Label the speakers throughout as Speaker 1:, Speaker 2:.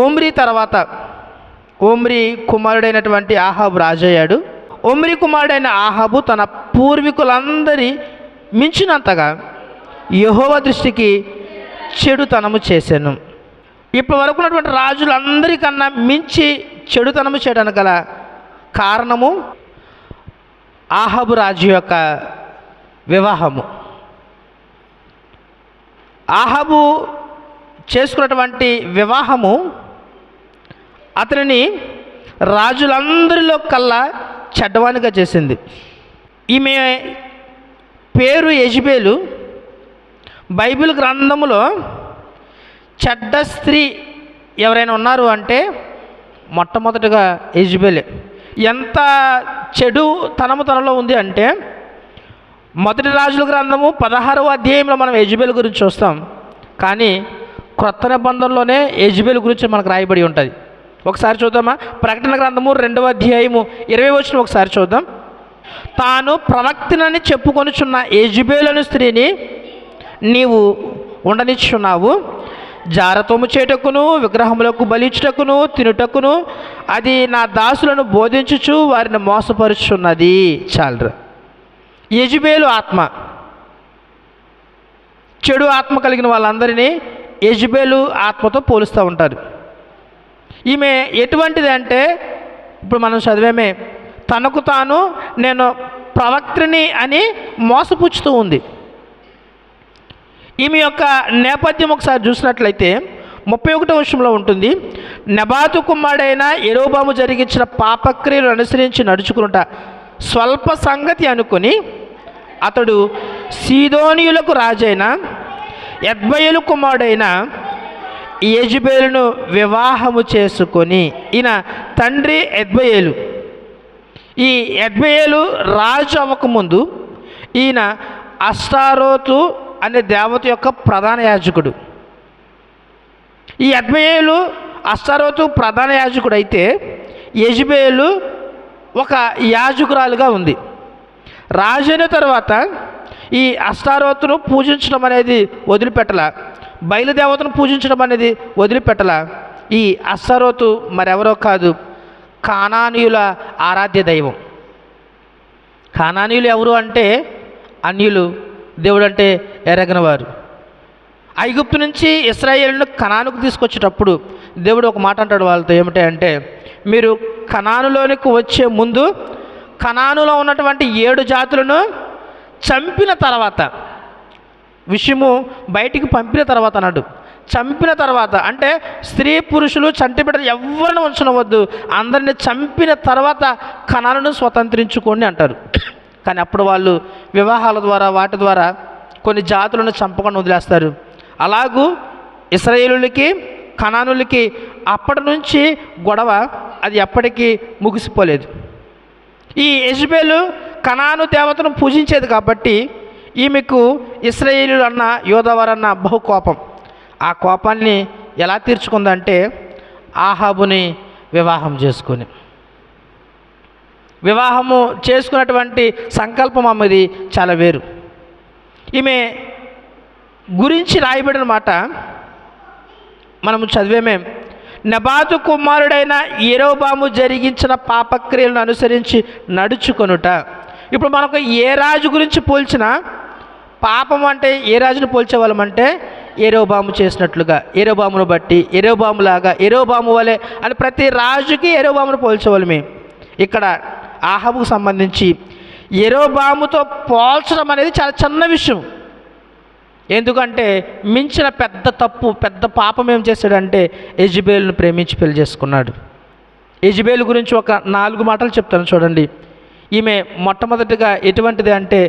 Speaker 1: Omri తర్వాత Omri కుమారుడైనటువంటి ఆహాబు రాజయ్యాడు. ఓమ్రి కుమారుడైన ఆహాబు తన పూర్వీకులందరి మించినంతగా యహోవ దృష్టికి చెడుతనము చేశాను. ఇప్పటి వరకు ఉన్నటువంటి రాజులందరికన్నా మించి చెడుతనము చేయడానికి గల కారణము ఆహాబు రాజు యొక్క వివాహము. ఆహాబు చేసుకున్నటువంటి వివాహము అతనిని రాజులందరిలో కల్లా చెడ్డవానిగా చేసింది. ఈమె పేరు యజ్బేలు. బైబిల్ గ్రంథములో చెడ్డ స్త్రీ ఎవరైనా ఉన్నారు అంటే మొట్టమొదటిగా యజ్బేలే. ఎంత చెడు తనము తనలో ఉంది అంటే మొదటి రాజుల గ్రంథము పదహారవ అధ్యాయంలో మనం యజ్బేల్ గురించి చూస్తాం. కానీ క్రొత్త నిబంధనలోనే యజ్బేల్ గురించి మనకు రాయబడి ఉంటుంది. ఒకసారి చూద్దామా? ప్రకటన గ్రంథము రెండవ అధ్యాయము ఇరవై వచ్చిన ఒకసారి చూద్దాం. తాను ప్రవక్తనని చెప్పుకొనుచున్న యజ్బేలను స్త్రీని నీవు ఉండనిచ్చున్నావు జారతోము చేటకును విగ్రహములకు బలిచ్చుటకును తినుటకును అది నా దాసులను బోధించుచు వారిని మోసపరుచున్నది. చాలరా. యజుబేలు ఆత్మ. చెడు ఆత్మ కలిగిన వాళ్ళందరినీ యజుబేలు ఆత్మతో పోలుస్తూ ఉంటారు. ఈమె ఎటువంటిది అంటే ఇప్పుడు మనం చదివేమే తనకు తాను నేను ప్రవక్తని అని మోసపుచ్చుతూ ఉంది. ఈమె యొక్క నేపథ్యం ఒకసారి చూసినట్లయితే ముప్పై ఒకటో విషయంలో ఉంటుంది నెబాతు కుమారుడైన ఎరోబాము జరిగించిన పాపక్రియలు అనుసరించి నడుచుకునుట స్వల్ప సంగతి అనుకొని అతడు సీదోనియులకు రాజైన ఎద్బయలు కుమారుడైన యజ్బేలును వివాహము చేసుకొని ఈయన తండ్రి ఎద్బయేలు ఈ ఎద్బయేలు రాజు అవ్వకముందు ఈయన అష్టారోతు అనే దేవత యొక్క ప్రధాన యాజకుడు. ఈ అద్మయేలు అష్టారోతు ప్రధాన యాజకుడు అయితే యజ్బేలు ఒక యాజకురాలుగా ఉంది. రాజైన తర్వాత ఈ అష్టారోతును పూజించడం అనేది వదిలిపెట్టల. బయలుదేవతను పూజించడం అనేది వదిలిపెట్టల. ఈ అస్సరోతు మరెవరో కాదు కానానీయుల ఆరాధ్య దైవం. కానానీయులు ఎవరు అంటే అన్యులు దేవుడు అంటే ఎరగనివారు. ఐగుప్తు నుంచి ఇస్రాయేల్ను కణానుకు తీసుకొచ్చేటప్పుడు దేవుడు ఒక మాట అంటాడు వాళ్ళతో ఏమిటి అంటే మీరు కణానులోనికి వచ్చే ముందు కణానులో ఉన్నటువంటి ఏడు జాతులను చంపిన తర్వాత విషయము బయటికి పంపిన తర్వాత అన్నాడు. చంపిన తర్వాత అంటే స్త్రీ పురుషులు చంటి బిడ్డలు ఎవరిని ఉంచనవద్దు అందరిని చంపిన తర్వాత కణాలను స్వతంత్రించుకోండి అంటారు. కానీ అప్పుడు వాళ్ళు వివాహాల ద్వారా వాటి ద్వారా కొన్ని జాతులను చంపకుండా వదిలేస్తారు. అలాగూ ఇస్రాయేలులకి కణానులకి అప్పటి నుంచి గొడవ అది ఎప్పటికీ ముగిసిపోలేదు. ఈ యజ్బేలు కణాను దేవతను పూజించేది కాబట్టి ఈమెకు ఇస్రాయేలీలు అన్న యోధవరన్న బహు కోపం. ఆ కోపాన్ని ఎలా తీర్చుకుందంటే ఆహాబుని వివాహం చేసుకొని. వివాహము చేసుకున్నటువంటి సంకల్పం అమ్మది చాలా వేరు. ఈమె గురించి రాయబడిన మాట మనము చదివేమే. నబాతు కుమారుడైన ఏరోబాము జరిగించిన పాపక్రియలను అనుసరించి నడుచుకొనుట. ఇప్పుడు మనకు ఏ రాజు గురించి పోల్చినా పాపం అంటే ఏ రాజును పోల్చేవాళ్ళమంటే ఏరోబాము చేసినట్లుగా ఏరోబామును బట్టి ఎరోబాములాగా ఏరోబాము వలె అని ప్రతి రాజుకి ఏరోబామును పోల్చేవాళ్ళమే. ఇక్కడ ఆహాబుకు సంబంధించి ఎరోబాముతో పోల్చడం అనేది చాలా చిన్న విషయం. ఎందుకంటే మించిన పెద్ద తప్పు పెద్ద పాపం ఏం చేశాడంటే ఎజిబేలును ప్రేమించి పెళ్ళి చేసుకున్నాడు. ఎజిబేలు గురించి ఒక నాలుగు మాటలు చెప్తాను చూడండి. ఈమె మొట్టమొదటిగా ఎటువంటిది అంటే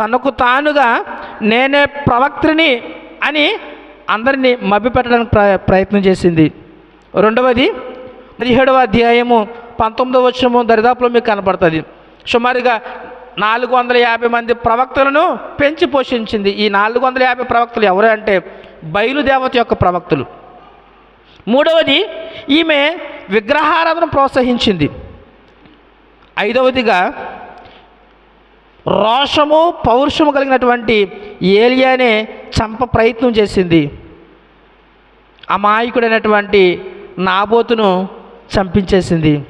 Speaker 1: తనకు తానుగా నేనే ప్రవక్త్రిని అని అందరినీ మభ్యపెట్టడానికి ప్ర ప్రయత్నం చేసింది. రెండవది పదిహేడవ అధ్యాయము పంతొమ్మిదవ వచ్చము దరిదాపులో మీకు కనపడుతుంది. సుమారుగా నాలుగు వందల యాభై మంది ప్రవక్తలను పెంచి పోషించింది. ఈ నాలుగు వందల యాభై ప్రవక్తలు ఎవరు అంటే బయలుదేవత యొక్క ప్రవక్తలు. మూడవది ఈమె విగ్రహారాధన ప్రోత్సహించింది. ఐదవదిగా రోషము పౌరుషము కలిగినటువంటి ఏలియానే చంప ప్రయత్నం చేసింది. అమాయకుడైనటువంటి నాబోతును చంపించేసింది.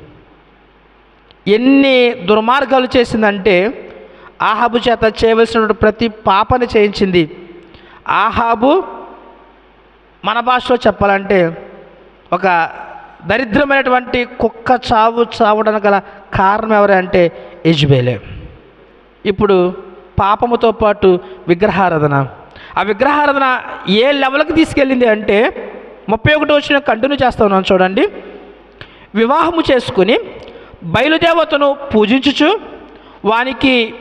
Speaker 1: ఎన్ని దుర్మార్గాలు చేసిందంటే ఆహాబు చేత చేయవలసినటువంటి ప్రతి పాపని చేయించింది. ఆహాబు మన భాషలో చెప్పాలంటే ఒక దరిద్రమైనటువంటి కుక్క చావు చావడానికి గల కారణం ఎవరంటే యజ్బేలే. ఇప్పుడు పాపముతో పాటు విగ్రహారాధన. ఆ విగ్రహారాధన ఏ లెవెల్కి తీసుకెళ్ళింది అంటే ముప్పై ఒకటి వచ్చిన కంటిన్యూ చేస్తా ఉన్నాను చూడండి. వివాహము చేసుకుని బయలుదేవతను పూజించుచు వానికి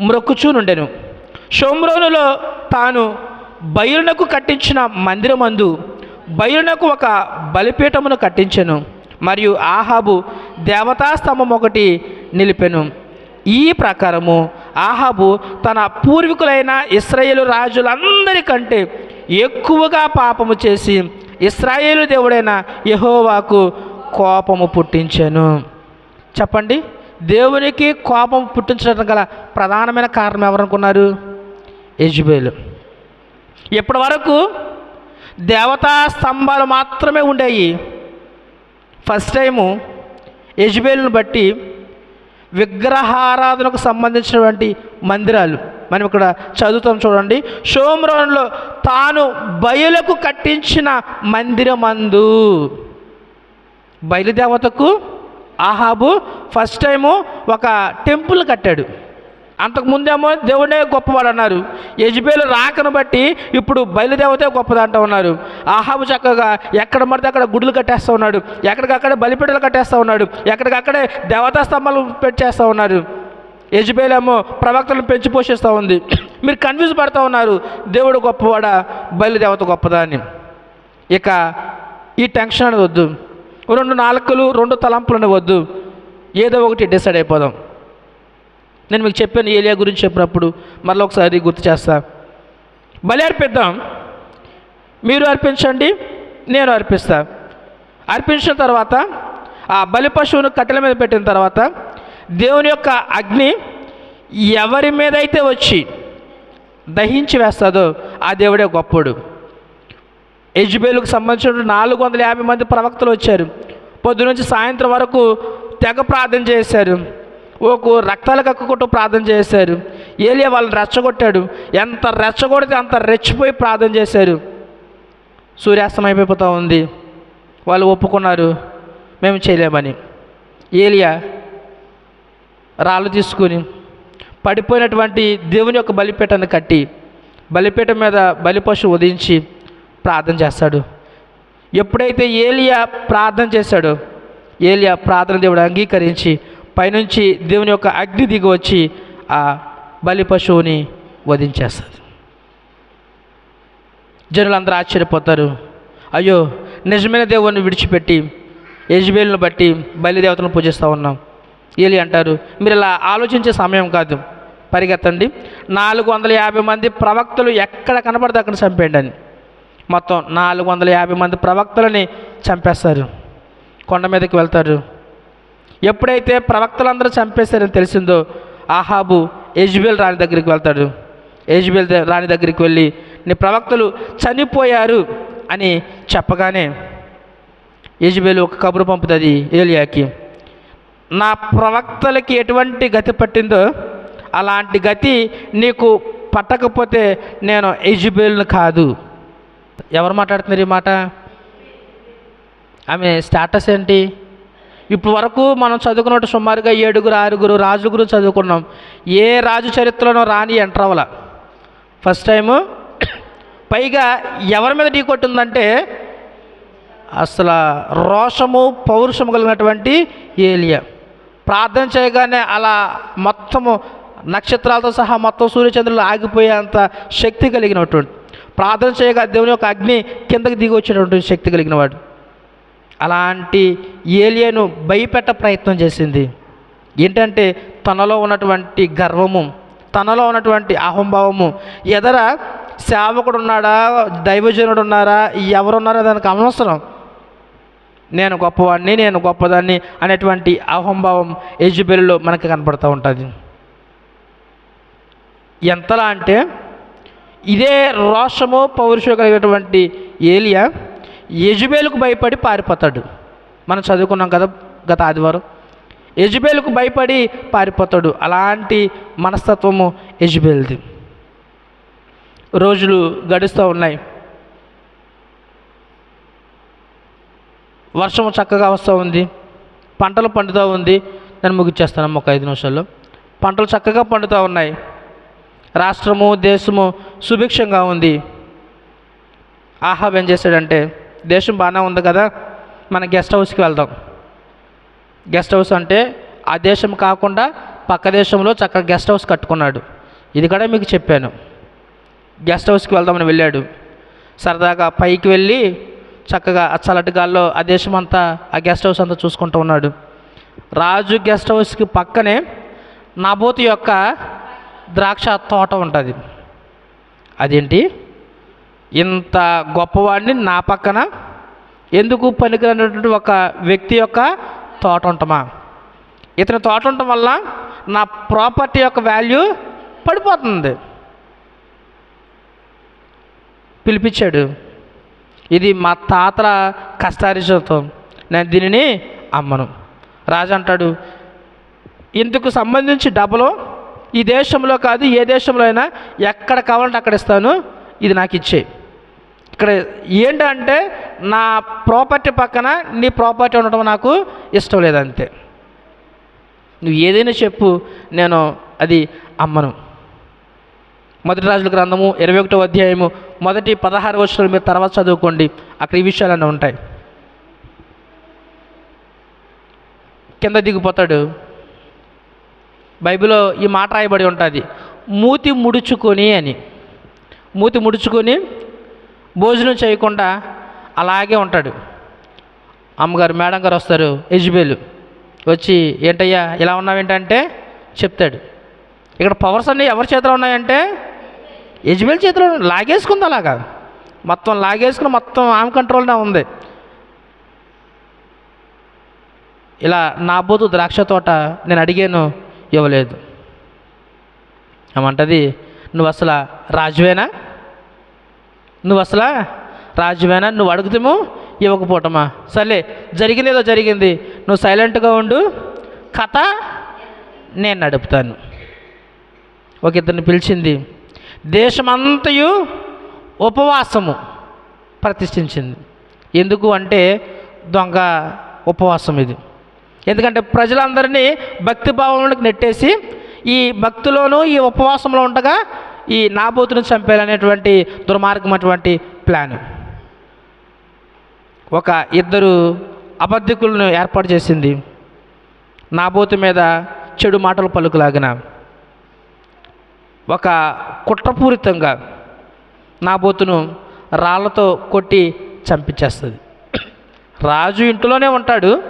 Speaker 1: మ్రొక్కుచూనుండెను షోమ్రోనులో తాను బయలునకు కట్టించిన మందిరమందు బయలునకు ఒక బలిపీఠమును కట్టించెను. మరియు ఆహాబు దేవతా స్తంభం ఒకటి నిలిపెను. ఈ ప్రకారము ఆహాబు తన పూర్వీకులైన ఇస్రాయేలు రాజులందరికంటే ఎక్కువగా పాపము చేసి ఇస్రాయేలు దేవుడైన యెహోవాకు కోపము పుట్టించాను. చెప్పండి దేవునికి కోపం పుట్టించడం గల ప్రధానమైన కారణం ఎవరనుకున్నారు? యజ్బేలు. ఇప్పటి వరకు దేవతా స్తంభాలు మాత్రమే ఉండేవి ఫస్ట్ టైము యజ్బేలును బట్టి విగ్రహారాధనకు సంబంధించినటువంటి మందిరాలు. మనం ఇక్కడ చదువుతాం చూడండి. షోమ్రోన్లో తాను బయలుకు కట్టించిన మందిరమందు. బయలుదేవతకు ఆహాబు ఫస్ట్ టైము ఒక టెంపుల్ కట్టాడు. అంతకుముందేమో దేవుడే గొప్పవాడు అన్నారు యజ్బేలు రాకను బట్టి ఇప్పుడు బయలుదేవతే గొప్పదంటూ ఉన్నారు. ఆహాబు చక్కగా ఎక్కడ పడితే అక్కడ గుడులు కట్టేస్తూ ఉన్నాడు. ఎక్కడికక్కడే బలిపీటలు కట్టేస్తూ ఉన్నాడు. ఎక్కడికక్కడే దేవతా స్తంభాలు పెట్టేస్తూ ఉన్నారు. యజ్బేలేమో ప్రవక్తలను పెంచి పోషిస్తూ ఉంది. మీరు కన్ఫ్యూజ్ పడుతూ ఉన్నారు. దేవుడు గొప్పవాడా? బయలుదేవత గొప్పదా అని. ఇక ఈ టెన్షన్ అనేది వద్దు. రెండు నాలుకలు రెండు తలంపులు అనేవి వద్దు. ఏదో ఒకటి డిసైడ్ అయిపోదాం. నేను మీకు చెప్పాను ఏలియా గురించి చెప్పినప్పుడు. మరలా ఒకసారి గుర్తు చేస్తా. బలి అర్పిద్దాం. మీరు అర్పించండి నేను అర్పిస్తా. అర్పించిన తర్వాత ఆ బలి పశువును కట్టెల మీద పెట్టిన తర్వాత దేవుని యొక్క అగ్ని ఎవరి మీద అయితే వచ్చి దహించి వేస్తాదో ఆ దేవుడే గొప్పడు యజ్బేలుకు సంబంధించిన నాలుగు వందల యాభై మంది ప్రవక్తలు వచ్చారు. పొద్దు నుంచి సాయంత్రం వరకు తెగ ప్రార్థన చేశారు. ఓకు రక్తాలు కక్కుకుంటూ ప్రార్థన చేశారు. ఏలియా వాళ్ళని రెచ్చగొట్టాడు. ఎంత రెచ్చగొడితే అంత రెచ్చిపోయి ప్రార్థన చేశారు. సూర్యాస్తం అయిపోతూ ఉంది. వాళ్ళు ఒప్పుకున్నారు. మేము చేయలేమని. ఏలియా రాళ్ళు తీసుకుని పడిపోయినటువంటి దేవుని యొక్క బలిపీఠను కట్టి బలిపీఠం మీద బలిపశు ఉదయించి ప్రార్థన చేస్తాడు. ఎప్పుడైతే ఏలియా ప్రార్థన చేశాడో ఏలియా ప్రార్థన దేవుడు అంగీకరించి పైనుంచి దేవుని యొక్క అగ్ని దిగి వచ్చి ఆ బలి పశువుని వధించేస్తుంది జనులందరూ ఆశ్చర్యపోతారు. అయ్యో నిజమైన దేవుని విడిచిపెట్టి యజ్బేలును బట్టి బలిదేవతను పూజిస్తూ ఉన్నాం. ఏలి అంటారు మీరు ఇలా ఆలోచించే సమయం కాదు. పరిగెత్తండి. నాలుగు వందల యాభై మంది ప్రవక్తలు ఎక్కడ కనపడితే అక్కడ చంపేయండి అని. మొత్తం నాలుగు వందల యాభై మంది ప్రవక్తలని చంపేస్తారు. కొండ మీదకి వెళ్తారు. ఎప్పుడైతే ప్రవక్తలందరూ చంపేశారని తెలిసిందో ఆహాబు యజ్బేల్ రాణి దగ్గరికి వెళ్తాడు. యజ్బేల్ ద- రాణి దగ్గరికి వెళ్ళి నీ ప్రవక్తలు చనిపోయారు అని చెప్పగానే యజ్బేల్ ఒక కబురు పంపుతుంది ఏలియాకి. నా ప్రవక్తలకి ఎటువంటి గతి పట్టిందో అలాంటి గతి నీకు పట్టకపోతే నేను యజ్బేల్ని కాదు. ఎవరు మాట్లాడుతున్నారు ఈ మాట? ఆమె స్టేటస్ ఏంటి? ఇప్పుడు వరకు మనం చదువుకున్నట్టు సుమారుగా ఏడుగురు ఆరుగురు రాజుల గురించి చదువుకున్నాం. ఏ రాజు చరిత్రలోనో రాని ఎంటర్ అవ్వాల. ఫస్ట్ టైము పైగా ఎవరి మీద ఢీ కొట్టిందంటే అసలు రోషము పౌరుషము కలిగినటువంటి ఏలియా. ప్రార్థన చేయగానే అలా మొత్తము నక్షత్రాలతో సహా మొత్తం సూర్యచంద్రులు ఆగిపోయేంత శక్తి కలిగినటువంటి ప్రార్థన చేయగా దేవుని యొక్క అగ్ని కిందకి దిగి వచ్చేటువంటి శక్తి కలిగిన వాడు అలాంటి ఏలియను భయపెట్ట ప్రయత్నం చేసింది. ఏంటంటే తనలో ఉన్నటువంటి గర్వము తనలో ఉన్నటువంటి అహంభావము. ఎదర సేవకుడు ఉన్నాడా దైవజనుడు ఉన్నారా ఎవరున్నారా దానికి అనవసరం. నేను గొప్పవాడిని నేను గొప్పదాన్ని అనేటువంటి అహంభావం యజుబెల్లో మనకి కనపడుతూ ఉంటుంది. ఎంతలా అంటే ఇదే రోషము పౌరుషం కలిగినటువంటి ఏలియా యజుబేలుకు భయపడి పారిపోతాడు. మనం చదువుకున్నాం కదా గత ఆదివారం. యజుబేలుకు భయపడి పారిపోతాడు. అలాంటి మనస్తత్వము యజుబేల్ది. రోజులు గడుస్తూ ఉన్నాయి. వర్షం చక్కగా వస్తూ ఉంది. పంటలు పండుతూ ఉంది. నేను ముగిచ్చేస్తాను ఒక ఐదు నిమిషాల్లో. పంటలు చక్కగా పండుతూ ఉన్నాయి. రాష్ట్రము దేశము సుభిక్షంగా ఉంది. ఆహా ఏం చేశాడంటే దేశం బాగానే ఉంది కదా మన గెస్ట్ హౌస్కి వెళ్దాం. గెస్ట్ హౌస్ అంటే ఆ దేశం కాకుండా పక్క దేశంలో చక్కగా గెస్ట్ హౌస్ కట్టుకున్నాడు. ఇది కూడా మీకు చెప్పాను. గెస్ట్ హౌస్కి వెళ్దామని వెళ్ళాడు. సరదాగా పైకి వెళ్ళి చక్కగా ఆ చల్లటి గాల్లో ఆ దేశం అంతా ఆ గెస్ట్ హౌస్ అంతా చూసుకుంటూ ఉన్నాడు. రాజు గెస్ట్ హౌస్కి పక్కనే నాబోతు యొక్క ద్రాక్ష తోట ఉంటుంది. అదేంటి? ఇంత గొప్పవాడిని నా పక్కన ఎందుకు పనికిరానటువంటి ఒక వ్యక్తి యొక్క తోట ఉంటమా? ఇతని తోట ఉండటం వల్ల నా ప్రాపర్టీ యొక్క వాల్యూ పడిపోతుంది. పిలిపించాడు. ఇది మా తాతల కష్టార్జితం. నేను దీనిని అమ్మను. రాజు అంటాడు ఇందుకు సంబంధించి డబ్బులు ఈ దేశంలో కాదు ఏ దేశంలో అయినా ఎక్కడ కావాలంటే అక్కడ ఇస్తాను. ఇది నాకు ఇచ్చే. ఇక్కడ ఏంటంటే నా ప్రాపర్టీ పక్కన నీ ప్రాపర్టీ ఉండటం నాకు ఇష్టం లేదంతే. నువ్వు ఏదైనా చెప్పు నేను అది అమ్మను. మొదటి రాజుల గ్రంథము ఇరవై ఒకటో అధ్యాయము మొదటి పదహారు వర్షాలు మీరు తర్వాత చదువుకోండి. అక్కడ ఈ విషయాలన్నీ ఉంటాయి. కింద దిగిపోతాడు. బైబిల్లో ఈ మాట రాయబడి ఉంటుంది. మూతి ముడుచుకొని అని. మూతి ముడుచుకొని భోజనం చేయకుండా అలాగే ఉంటాడు. అమ్మగారు మేడం గారు వస్తారు యజ్బేలు. వచ్చి ఏంటయ్యా ఇలా ఉన్నావేంటంటే? చెప్తాడు. ఇక్కడ పవర్స్ అన్నీ ఎవరి చేతిలో ఉన్నాయంటే? యజ్బేల్ చేతిలో లాగేసుకుంది అలాగా. మొత్తం లాగేసుకుని మొత్తం ఆమె కంట్రోల్నే ఉంది. ఇలా నా బోతు ద్రాక్ష తోట నేను అడిగాను ఇవ్వలేదు. ఏమంటది నువ్వు అసలు రాజువేనా? నువ్వు అసలు రాజువేనా? నువ్వు అడుగుతాము ఇవ్వకపోవటమా? సర్లే జరిగింది ఏదో జరిగింది. నువ్వు సైలెంట్గా ఉండు. కథ నేను నడుపుతాను. ఒక ఇద్దరిని పిలిచింది. దేశమంతయు ఉపవాసము ప్రతిష్ఠించింది. ఎందుకు అంటే దొంగ ఉపవాసం ఇది. ఎందుకంటే ప్రజలందరినీ భక్తి భావంలోకి నెట్టేసి ఈ భక్తిలోనూ ఈ ఉపవాసంలో ఉండగా ఈ నాబోతును చంపేయాలనేటువంటి దుర్మార్గం అటువంటి ప్లాన్. ఒక ఇద్దరు అబద్ధికులను ఏర్పాటు చేసింది. నాబోతు మీద చెడు మాటలు పలుకులాగిన ఒక కుట్రపూరితంగా నాబోతును రాళ్ళతో కొట్టి చంపించేస్తుంది. రాజు ఇంట్లోనే ఉంటాడు.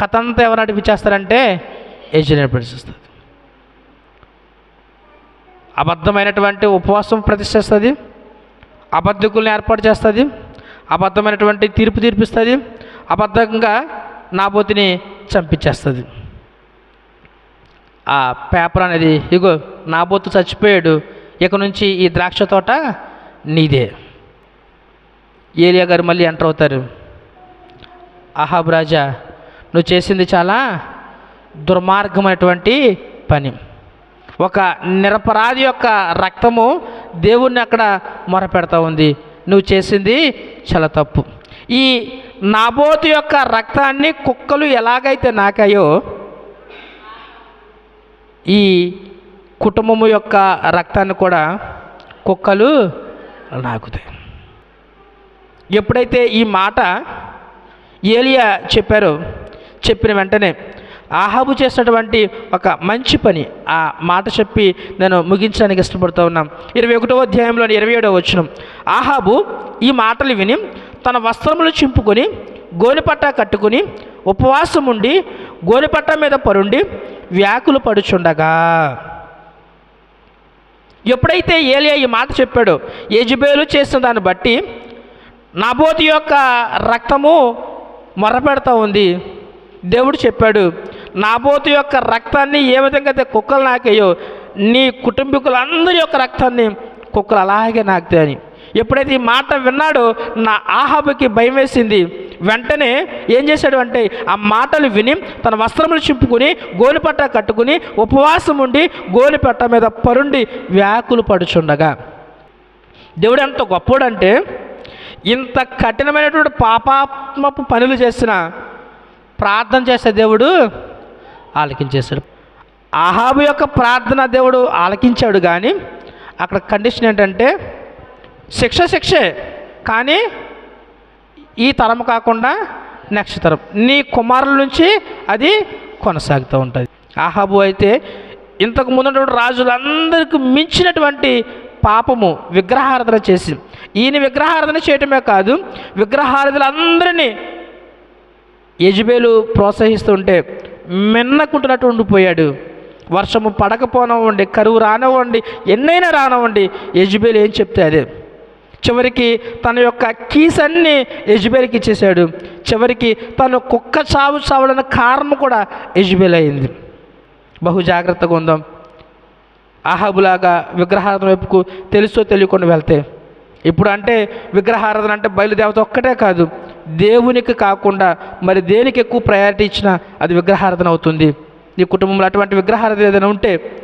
Speaker 1: కథ అంతా ఎవరు నడిపించేస్తారంటే ఏజీ నడిపించేస్తుంది అబద్ధమైనటువంటి ఉపవాసం ప్రతిష్ఠిస్తుంది అబద్ధకుల్ని ఏర్పాటు చేస్తుంది అబద్ధమైనటువంటి తీర్పు తీర్పిస్తుంది అబద్ధంగా నాబోతిని చంపించేస్తుంది. ఆ పేపర్ అనేది ఇగో నాబోతు చచ్చిపోయాడు ఇక నుంచి ఈ ద్రాక్ష తోట నీదే. ఏలియా గారు మళ్ళీ ఎంటర్ అవుతారు. అహాబ్ రాజా నువ్వు చేసింది చాలా దుర్మార్గమైనటువంటి పని. ఒక నిరపరాధి యొక్క రక్తము దేవుణ్ణి అక్కడ మొరపెడతా ఉంది. నువ్వు చేసింది చాలా తప్పు. ఈ నాబోతు యొక్క రక్తాన్ని కుక్కలు ఎలాగైతే నాకాయో ఈ కుటుంబము యొక్క రక్తాన్ని కూడా కుక్కలు నాకుతాయి. ఎప్పుడైతే ఈ మాట ఏలియా చెప్పారో చెప్పిన వెంటనే ఆహాబు చేసినటువంటి ఒక మంచి పని. ఆ మాట చెప్పి నేను ముగించడానికి ఇష్టపడుతూ ఉన్నాం. ఇరవై ఒకటో అధ్యాయంలోని ఇరవై ఏడవ వచ్చిన ఆహాబు ఈ మాటలు విని తన వస్త్రములు చింపుకొని గోనిపట్ట కట్టుకుని ఉపవాసం ఉండి గోనిపట్ట మీద పరుండి వ్యాకులు పడుచుండగా. ఎప్పుడైతే ఏలియా ఈ మాట చెప్పాడో యజుబేలు చేసిన దాన్ని బట్టి నాబోతి యొక్క రక్తము మొర్రపెడతా ఉంది. దేవుడు చెప్పాడు నాబోతు యొక్క రక్తాన్ని ఏ విధంగా అయితే కుక్కలు నాకేయో నీ కుటుంబీకులందరి యొక్క రక్తాన్ని కుక్కలు అలాగే నాకుతాయని. ఎప్పుడైతే ఈ మాట విన్నాడో నా ఆహాబుకి భయం వేసింది. వెంటనే ఏం చేశాడు అంటే ఆ మాటలు విని తన వస్త్రములు చింపుకుని గోనిపట్ట కట్టుకుని ఉపవాసం ఉండి గోనిపట్ట మీద పరుండి వ్యాకులు పడుచుండగా. దేవుడు ఎంత గొప్పోడంటే ఇంత కఠినమైనటువంటి పాపాత్మపు పనులు చేసిన ప్రార్థన చేసే దేవుడు ఆలకించేశాడు ఆహాబు యొక్క ప్రార్థన దేవుడు ఆలకించాడు కానీ అక్కడ కండిషన్ ఏంటంటే శిక్ష శిక్షే కానీ ఈ తరం కాకుండా నెక్స్ట్ తరం. నీ కుమారుల నుంచి అది కొనసాగుతూ ఉంటుంది. ఆహాబు అయితే ఇంతకు ముందున్నటువంటి రాజులందరికీ మించినటువంటి పాపము విగ్రహారాధన చేసి ఈయన విగ్రహారాధన చేయటమే కాదు విగ్రహారాధులందరినీ యజుబేలు ప్రోత్సహిస్తుంటే మిన్నకుంటున్నట్టు ఉండిపోయాడు వర్షము పడకపోనవ్వండి కరువు రానివ్వండి ఎన్నైనా రానివ్వండి. యజుబేలు ఏం చెప్తే అదే. చివరికి తన యొక్క కీస్ అన్నీ యజబేల్కి ఇచ్చేశాడు. చివరికి తను కుక్క చావు చావులన్న కారణం కూడా యజబేల్ అయింది బహు జాగ్రత్తగా ఉందాం. ఆహాబులాగా విగ్రహారాధన వైపుకు తెలుసో తెలియకుండా వెళ్తే. ఇప్పుడు అంటే విగ్రహారాధన అంటే బయలుదేవత ఒక్కటే కాదు. దేవునికి కాకుండా మరి దేనికి ఎక్కువ ప్రయారిటీ ఇచ్చినా అది విగ్రహారాధన అవుతుంది. నీ కుటుంబంలో అటువంటి విగ్రహారాధన ఏదైనా ఉంటే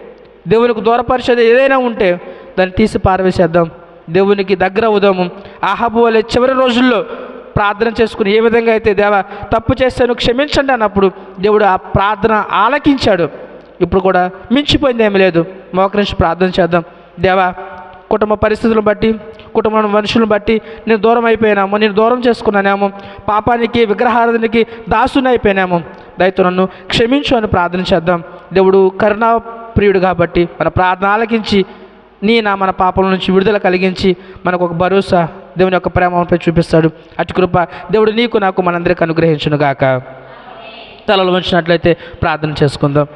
Speaker 1: దేవునికి దూరపరిచేది ఏదైనా ఉంటే దాన్ని తీసి పారవేసేద్దాం. దేవునికి దగ్గర అవుదాము. ఆహాబు వలె చివరి రోజుల్లో ప్రార్థన చేసుకుని ఏ విధంగా అయితే దేవా తప్పు చేస్తాను క్షమించండి అన్నప్పుడు దేవుడు ఆ ప్రార్థన ఆలకించాడు. ఇప్పుడు కూడా మించిపోయింది ఏమీ లేదు. మోకరించి ప్రార్థన చేద్దాం. దేవా కుటుంబ పరిస్థితులను బట్టి కుటుంబ మనుషులను బట్టి నేను దూరం అయిపోయినాము నేను దూరం చేసుకున్నానేమో. పాపానికి విగ్రహారాధనకి దాసుని అయిపోయినాము. దయతో నన్ను క్షమించు అని ప్రార్థన చేద్దాం. దేవుడు కరుణా ప్రియుడు కాబట్టి మన ప్రార్థన ఆలకించి నీ నా మన పాపల నుంచి విడుదల కలిగించి మనకు ఒక భరోసా దేవుని యొక్క ప్రేమపై చూపిస్తాడు. అటు కృప దేవుడు నీకు నాకు మనందరికి అనుగ్రహించును గాక తలలు వంచినట్లయితే ప్రార్థన చేసుకుందాం.